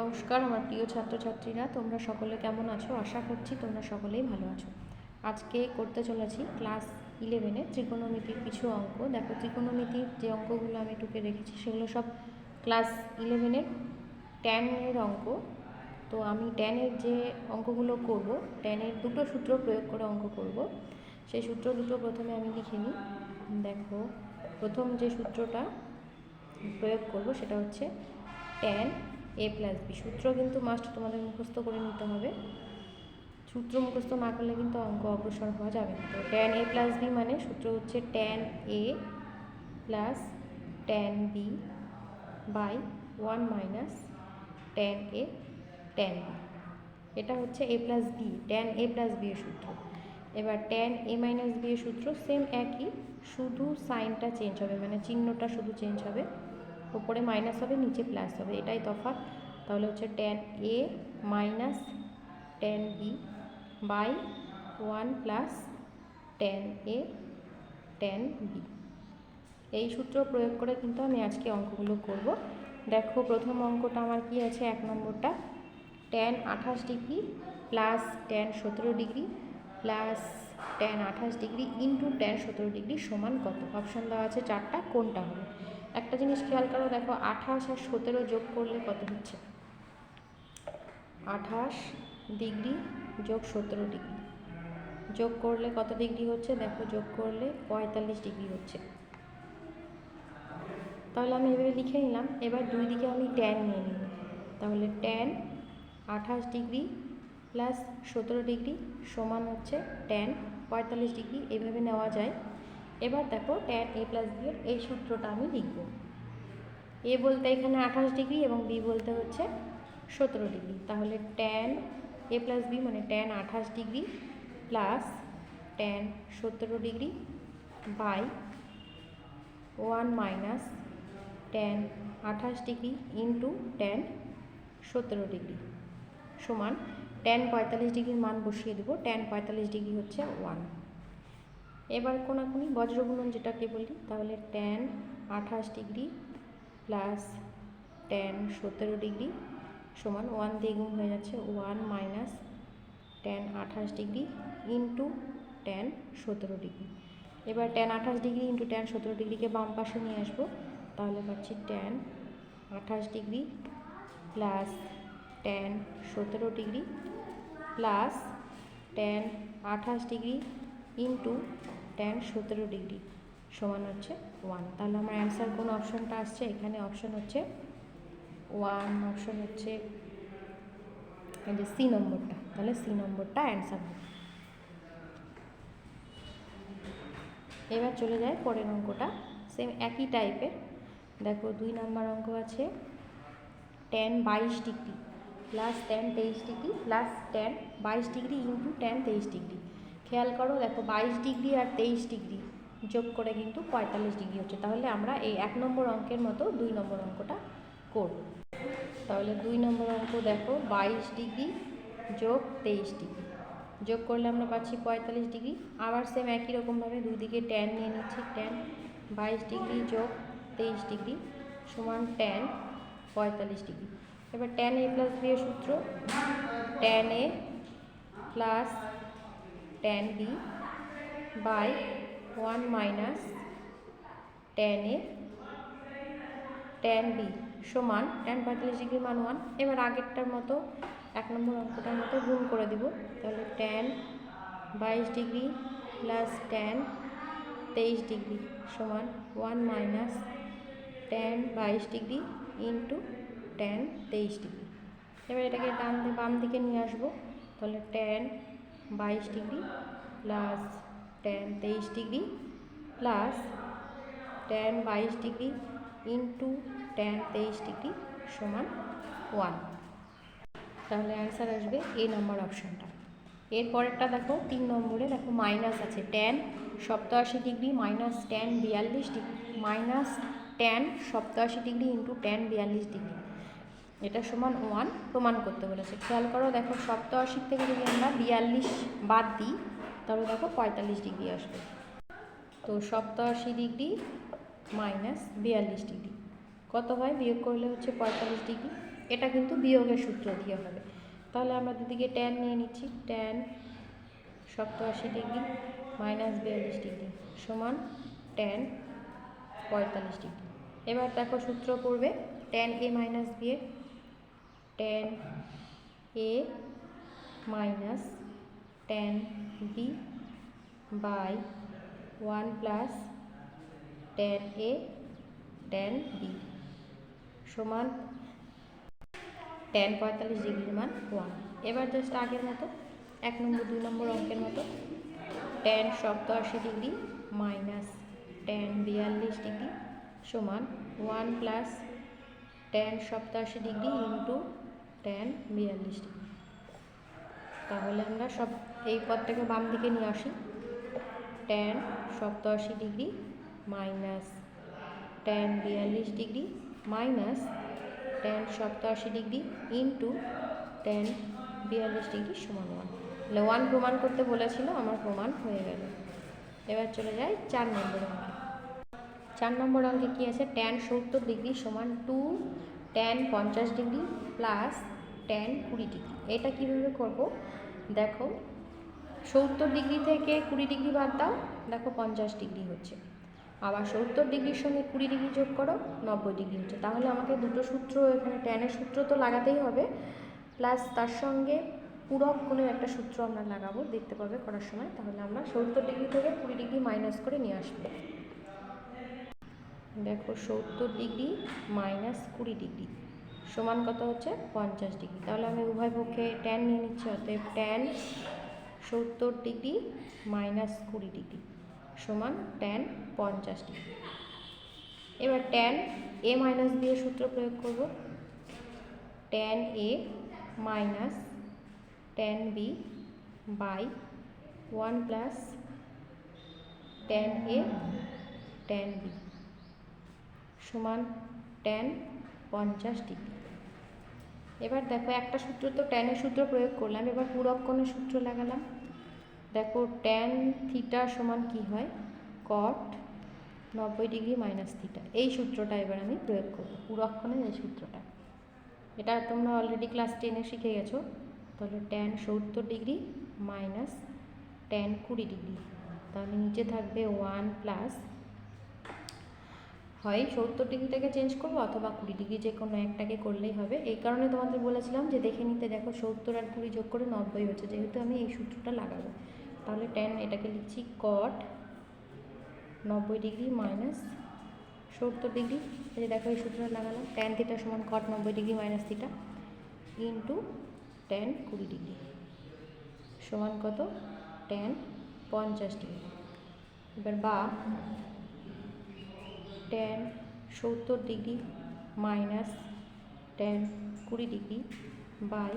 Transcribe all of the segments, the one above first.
নমস্কার, আমার প্রিয় ছাত্রছাত্রীরা, তোমরা সকলে কেমন আছো? আশা করছি তোমরা সকলেই ভালো আছো। আজকে করতে চলেছি ক্লাস ইলেভেনে ত্রিকোণমিতির কিছু অঙ্ক। দেখো, ত্রিকোণমিতির যে অঙ্কগুলো আমি টুকে রেখেছি, সেগুলো সব ক্লাস ইলেভেনের টেনের অঙ্ক। তো আমি টেনের যে অঙ্কগুলো করব টেনের দুটো সূত্র প্রয়োগ করে অঙ্ক করব। সেই সূত্র দুটো প্রথমে আমি লিখে নিই। দেখো, প্রথম যে সূত্রটা প্রয়োগ করব, সেটা হচ্ছে ট্যান এ প্লাস বি সূত্র কিন্তু মাস্ট তোমাদের মুখস্থ করে নিতে হবে। সূত্র মুখস্থ না করলে কিন্তু অঙ্ক অগ্রসর হওয়া যাবে না। তো ট্যান এ প্লাস বি মানে সূত্র হচ্ছে tan A plus tan B by one minus tan A tan B এটা হচ্ছে A plus B tan A plus B এর সূত্র। এবার ট্যান এ মাইনাস বি এর সূত্র সেম একই, শুধু সাইনটা চেঞ্জ হবে মানে চিহ্নটা শুধু চেঞ্জ হবে। উপরে মাইনাস হবে, নিচে প্লাস হবে, এটাই তফাৎ। তাহলে হচ্ছে tan A minus tan B by one plus tan A tan B এই সূত্র প্রয়োগ করে কিন্তু আমি আজকে অঙ্কগুলো করব। দেখো, প্রথম অঙ্কটা আমার কি আছে? এক নম্বরটা। ট্যান আঠাশ ডিগ্রি প্লাস ট্যান সতেরো ডিগ্রি প্লাস ট্যান আঠাশ ডিগ্রি ইন্টু ট্যান সতেরো ডিগ্রি সমান কত? অপশান দেওয়া আছে চারটা, কোনটা হবে? একটা জিনিস খেয়াল করো, দেখো আঠাশ আর সতেরো যোগ করলে কত হচ্ছে? আঠাশ ডিগ্রি যোগ সতেরো ডিগ্রি। যোগ করলে কত ডিগ্রি হচ্ছে? দেখো যোগ করলে পঁয়তাল্লিশ ডিগ্রি হচ্ছে। তাহলে আমি এভাবে লিখে নিলাম, এবার দুই দিকে আমি ট্যান নিয়ে নিব তাহলে ট্যান আঠাশ ডিগ্রি প্লাস সতেরো ডিগ্রি সমান হচ্ছে ট্যান পঁয়তাল্লিশ ডিগ্রি। এভাবে নেওয়া যায়। এবার দেখো ট্যান এ প্লাস বি এর এই সূত্রটা আমি লিখব। এ বলতে এখানে আঠাশ ডিগ্রি এবং বি বলতে হচ্ছে সতেরো ডিগ্রি। তাহলে ট্যান এ প্লাস বি মানে ট্যান আঠাশ ডিগ্রি প্লাস ট্যান সতেরো degree by one minus tan আঠাশ ডিগ্রি ইন্টু ট্যান সতেরো ডিগ্রি সমান ট্যান পঁয়তাল্লিশ ডিগ্রির মান বসিয়ে দেবো। ট্যান পঁয়তাল্লিশ ডিগ্রি হচ্ছে ওয়ান এবার কোনাকুনি বজ্রগুণন যেটাকে বলি, তাহলে ট্যান আঠাশ ডিগ্রি প্লাস ট্যান সতেরো ডিগ্রি সমান ওয়ান দিয়ে গুণ হয়ে যাচ্ছে ওয়ান মাইনাস ট্যান আঠাশ ডিগ্রি ইন্টু ট্যান সতেরো ডিগ্রি। এবার ট্যান আঠাশ ডিগ্রি ইন্টু ট্যান সতেরো ডিগ্রিকে বাম পাশে নিয়ে আসব, তাহলে পাচ্ছি ট্যান আঠাশ ডিগ্রি প্লাস ট্যান সতেরো ডিগ্রি প্লাস ট্যান আঠাশ ডিগ্রি ইন্টু ট্যান সতেরো ডিগ্রি সমান হচ্ছে ওয়ান তাহলে আমার অ্যান্সার কোন অপশনটা আসছে? এখানে অপশন হচ্ছে ওয়ান অপশন হচ্ছে এই যে সি নম্বরটা। তাহলে সি নম্বরটা অ্যান্সার হবে। এবার চলে যায় পরের অঙ্কটা। সেম একই টাইপের দেখো দুই নাম্বার অঙ্ক আছে টেন বাইশ ডিগ্রি প্লাস টেন তেইশ ডিগ্রি প্লাস টেন বাইশ ডিগ্রি ইন্টু টেন তেইশ ডিগ্রি খেয়াল করো, দেখো বাইশ ডিগ্রি আর তেইশ ডিগ্রি যোগ করে কিন্তু পঁয়তাল্লিশ ডিগ্রি হচ্ছে। তাহলে আমরা এই এক নম্বর অঙ্কের মতো দুই নম্বর অঙ্কটা করব। তাহলে দুই নম্বর অঙ্ক দেখো, বাইশ ডিগ্রি যোগ তেইশ ডিগ্রি। যোগ করলে আমরা পাচ্ছি পঁয়তাল্লিশ ডিগ্রি। আবার সেম একই রকমভাবে দুই দিকে ট্যান নিয়ে নিচ্ছি ট্যান বাইশ ডিগ্রি যোগ তেইশ ডিগ্রি সমান ট্যান পঁয়তাল্লিশ ডিগ্রি। এবার ট্যান এ প্লাস বি এর সূত্র tan A plus tan B by one minus tan A tan B সমান ট্যান পঁয়তাল্লিশ ডিগ্রি মান ওয়ান এবার আগেরটার মতো, এক নম্বর অঙ্কটার মতো গুণ করে দিব। তাহলে ট্যান বাইশ ডিগ্রি প্লাস ট্যান তেইশ ডিগ্রি সমান ওয়ান মাইনাস ট্যান বাইশ ডিগ্রি ইন্টু ট্যান তেইশ ডিগ্রি। এবার এটাকে ডান বাম দিকে নিয়ে আসব। তাহলে ট্যান বাইশ ডিগ্রি প্লাস ট্যান তেইশ ডিগ্রি প্লাস ট্যান বাইশ ডিগ্রি ইন্টু ট্যান তেইশ ডিগ্রি সমান ওয়ান তাহলে অ্যান্সার আসবে এ নম্বর অপশানটা এর পরেরটা দেখো, তিন নম্বরে দেখো মাইনাস আছে। ট্যান সপ্তাশি ডিগ্রি মাইনাস ট্যান বিয়াল্লিশ ডিগ্রি মাইনাস ট্যান সপ্তাশি ডিগ্রি ইন্টু ট্যান বিয়াল্লিশ ডিগ্রি। এটা সমান ওয়ান প্রমাণ করতে বলেছে। খেয়াল করো, দেখো সপ্তাশি থেকে যদি আমরা বিয়াল্লিশ বাদ দিই, তাহলে দেখো পঁয়তাল্লিশ ডিগ্রি আসবে। তো সপ্তাশি ডিগ্রি মাইনাস বিয়াল্লিশ ডিগ্রি। কত হয়? বিয়োগ করলে হচ্ছে পঁয়তাল্লিশ ডিগ্রি। এটা কিন্তু বিয়োগের সূত্র দিয়ে হবে। তাহলে আমরা দুদিকে ট্যান নিয়ে নিচ্ছি। ট্যান সপ্তআশি ডিগ্রি মাইনাস বিয়াল্লিশ ডিগ্রি সমান ট্যান পঁয়তাল্লিশ ডিগ্রি। এবার দেখো সূত্র পড়বে tan A minus B tan A minus tan B by one plus tan A tan B সমান ট্যান পঁয়তাল্লিশ ডিগ্রির মান ওয়ান এবার জাস্ট আগের মতো, এক নম্বর, দুই নম্বর অঙ্কের মতো ট্যান সপ্তআশি ডিগ্রি মাইনাস ট্যান বিয়াল্লিশ ডিগ্রি সমান ওয়ান প্লাস ট্যান সপ্তাশি ডিগ্রি ইন্টু ট্যান বিয়াল্লিশ ডিগ্রি তাহলে আমরা সব এই পদটাকে বাম দিকে নিয়ে আসি। ট্যান সপ্তাশি ডিগ্রি মাইনাস ট্যান বিয়াল্লিশ ডিগ্রি মাইনাস ট্যান সপ্তাশি ডিগ্রি ইন্টু ট্যান বিয়াল্লিশ ডিগ্রি সমান ওয়ান তাহলে ওয়ান প্রমাণ করতে বলেছিল, আমার প্রমাণ হয়ে গেল। এবার চলে যাই চার নম্বর অঙ্কে। চার নম্বর অঙ্কে কী আছে? ট্যান সত্তর ডিগ্রি সমান টু ট্যান পঞ্চাশ ডিগ্রি প্লাস ট্যান কুড়ি ডিগ্রি। এটা কীভাবে করব? দেখো, সত্তর ডিগ্রি থেকে কুড়ি ডিগ্রি বাদ দাও, দেখো পঞ্চাশ ডিগ্রি হচ্ছে। আবার সত্তর ডিগ্রির সঙ্গে কুড়ি ডিগ্রি যোগ করো, নব্বই ডিগ্রি হচ্ছে। তাহলে আমাকে দুটো সূত্র, এখানে ট্যানের সূত্র তো লাগাতেই হবে। প্লাস তার সঙ্গে পূরক কোণের একটা সূত্র আমরা লাগাবো, দেখতে পাবে করার সময়। তাহলে আমরা সত্তর ডিগ্রি থেকে কুড়ি ডিগ্রি মাইনাস করে নিয়ে আসব। দেখো সত্তর ডিগ্রি মাইনাস কুড়ি ডিগ্রি, সমান কত হচ্ছে? পঞ্চাশ ডিগ্রি। তাহলে আমি উভয় পক্ষে ট্যান নিয়ে নিচ্ছি, অতএব ট্যান সত্তর ডিগ্রি মাইনাস কুড়ি ডিগ্রি সমান ট্যান পঞ্চাশ ডিগ্রি। এবার ট্যান এ মাইনাস দিয়ে সূত্র প্রয়োগ করব। Tan A minus tan B by one plus tan A tan B সমান ট্যান পঞ্চাশ ডিগ্রি এবার দেখো একটা সূত্র তো ট্যানের সূত্র প্রয়োগ করলাম, এবার পূরক সূত্র লাগালাম। দেখো ট্যান থিটা সমান কি হয়? কট নব্বই ডিগ্রি মাইনাস থিটা এই সূত্রটা এবার আমি প্রয়োগ করব, পূরক কোণের এই সূত্রটা। এটা তোমরা অলরেডি ক্লাস টেনে শিখে গেছো। তাহলে ট্যান সত্তর ডিগ্রি মাইনাস ট্যান কুড়ি ডিগ্রি তাহলে নিচে থাকবে ওয়ান প্লাস হয়, সত্তর ডিগ্রিটাকে চেঞ্জ করব অথবা কুড়ি ডিগ্রি যে কোনো একটাকে করলেই হবে। এই কারণে তোমাদের বলেছিলাম যে দেখে নিতে দেখো সত্তর আর কুড়ি যোগ করে নব্বই হচ্ছে, যেহেতু আমি এই সূত্রটা লাগাবো। তাহলে টেন এটাকে লিখছি কট নব্বই ডিগ্রি মাইনাস সত্তর ডিগ্রি যে দেখো এই সূত্রটা লাগালাম টেন থিটা সমান কট নব্বই degree minus theta into tan কুড়ি ডিগ্রি সমান কত? টেন পঞ্চাশ ডিগ্রি এবার বা টেন সত্তর ডিগ্রি মাইনাস টেন কুড়ি ডিগ্রি বাই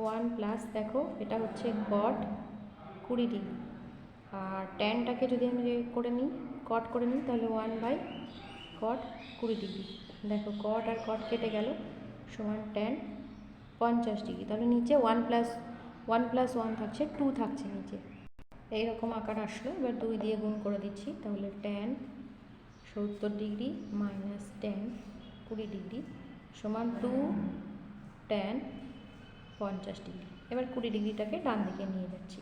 ওয়ান প্লাস দেখো এটা হচ্ছে কট কুড়ি ডিগ্রি আর টেনটাকে যদি আমি করে নিই কট করে নিই, তাহলে ওয়ান বাই কট কুড়ি ডিগ্রি দেখো কট আর কট কেটে গেল, সমান টেন পঞ্চাশ ডিগ্রি তাহলে নিচে one plus one plus one থাকছে টু থাকছে নিচে। এইরকম আকার আসলো, এবার দুই দিয়ে গুণ করে দিচ্ছি, তাহলে টেন সত্তর ডিগ্রি মাইনাস টেন, কুড়ি ডিগ্রি সমান টু টেন পঞ্চাশ ডিগ্রি। এবার কুড়ি ডিগ্রিটাকে ডান দিকে নিয়ে যাচ্ছি।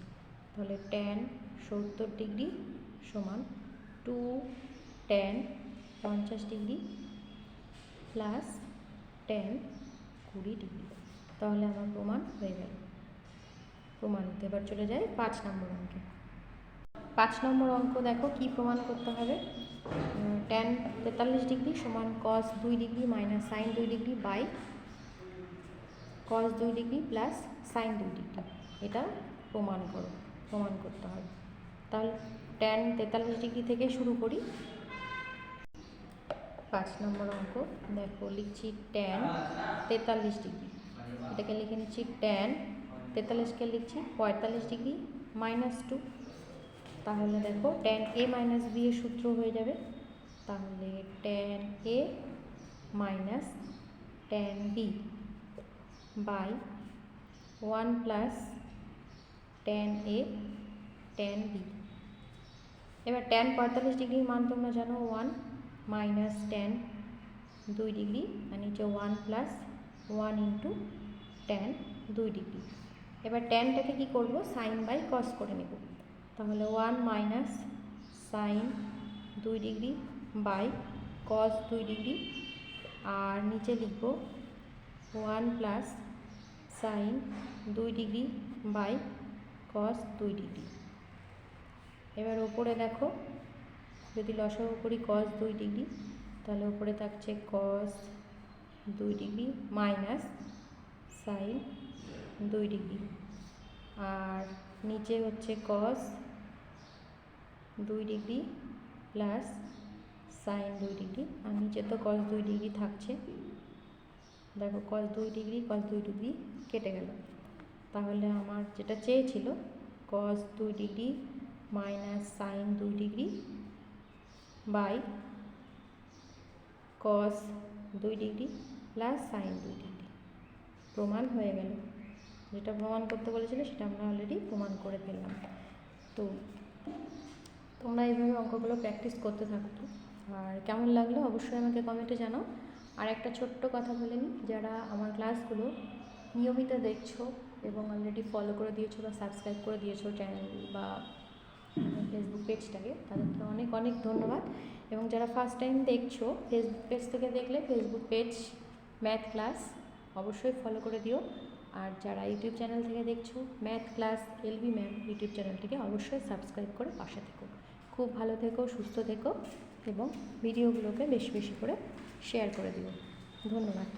তাহলে টেন সত্তর ডিগ্রি সমান টু টেন পঞ্চাশ ডিগ্রি প্লাস টেন কুড়ি ডিগ্রি। তাহলে আমার প্রমাণ হয়ে গেল। প্রমাণিত। এবার চলে যাই পাঁচ নম্বর অঙ্কে। পাঁচ নম্বর অঙ্ক দেখো কি প্রমাণ করতে হবে? টেন তেতাল্লিশ ডিগ্রি সমান কস দুই ডিগ্রি মাইনাস সাইন দুই ডিগ্রি বাই কস দুই ডিগ্রি প্লাস সাইন দুই ডিগ্রি। এটা প্রমাণ করো, প্রমাণ করতে হবে তাহলে টেন তেতাল্লিশ ডিগ্রি থেকে শুরু করি। পাঁচ নম্বর অঙ্ক, দেখো লিখছি টেন তেতাল্লিশ ডিগ্রি। এটাকে লিখে নিচ্ছি টেন তেতাল্লিশকে লিখছি পঁয়তাল্লিশ ডিগ্রি মাইনাস টু তাহলে দেখো টেন এ মাইনাস বি এর সূত্র হয়ে যাবে। তাহলে tan A minus tan B by one plus tan A tan B এবার টেন পঁয়তাল্লিশ ডিগ্রির মান তোমরা জানো ওয়ান মাইনাস টেন দুই ডিগ্রি, আর নিচে one plus one into tan দুই ডিগ্রি। এবার ট্যানটাকে কী করব? সাইন বাই কস করে নেব। তাহলে ওয়ান মাইনাস সাইন দুই ডিগ্রি বাই কস দুই ডিগ্রি আর নিচে লিখব ওয়ান প্লাস সাইন দুই ডিগ্রি বাই কস দুই ডিগ্রি এবার ওপরে দেখো, যদি লসাগু করি কস দুই ডিগ্রি তাহলে ওপরে থাকছে কস দুই ডিগ্রি মাইনাস সাইন দুই ডিগ্রি আর নিচে হচ্ছে কস দুই ডিগ্রি প্লাস সাইন দুই ডিগ্রি আর নিচে তো কস দুই ডিগ্রি থাকছে। দেখো কস দুই ডিগ্রি কস দুই ডিগ্রি কেটে গেল। তাহলে আমার যেটা চেয়েছিল কস দুই ডিগ্রি মাইনাস সাইন দুই ডিগ্রি বাই কস দুই ডিগ্রি প্লাস সাইন দুই ডিগ্রি। প্রমাণ হয়ে গেল। যেটা প্রমাণ করতে বলেছিল সেটা আমরা অলরেডি প্রমাণ করে ফেললাম। তো তোমরা এইভাবে অঙ্কগুলো প্র্যাকটিস করতে থাকতো আর কেমন লাগল অবশ্যই আমাকে কমেন্টে জানাও। আর একটা ছোট্ট কথা বলে নিই, যারা আমার ক্লাসগুলো নিয়মিত দেখছ এবং অলরেডি ফলো করে দিয়েছ বা সাবস্ক্রাইব করে দিয়েছ চ্যানেল বা ফেসবুক পেজটাকে তাদেরকে অনেক অনেক ধন্যবাদ। এবং যারা ফার্স্ট টাইম দেখছ ফেসবুক পেজ থেকে দেখলে ফেসবুক পেজ ম্যাথ ক্লাস অবশ্যই ফলো করে দিও। আর যারা ইউটিউব চ্যানেল থেকে দেখছ math class LB ma'am YouTube চ্যানেলটিকে অবশ্যই সাবস্ক্রাইব করে পাশে থেকো। খুব ভালো থেকো সুস্থ থেকো এবং ভিডিওগুলোকে বেশি বেশি করে শেয়ার করে দিও। ধন্যবাদ।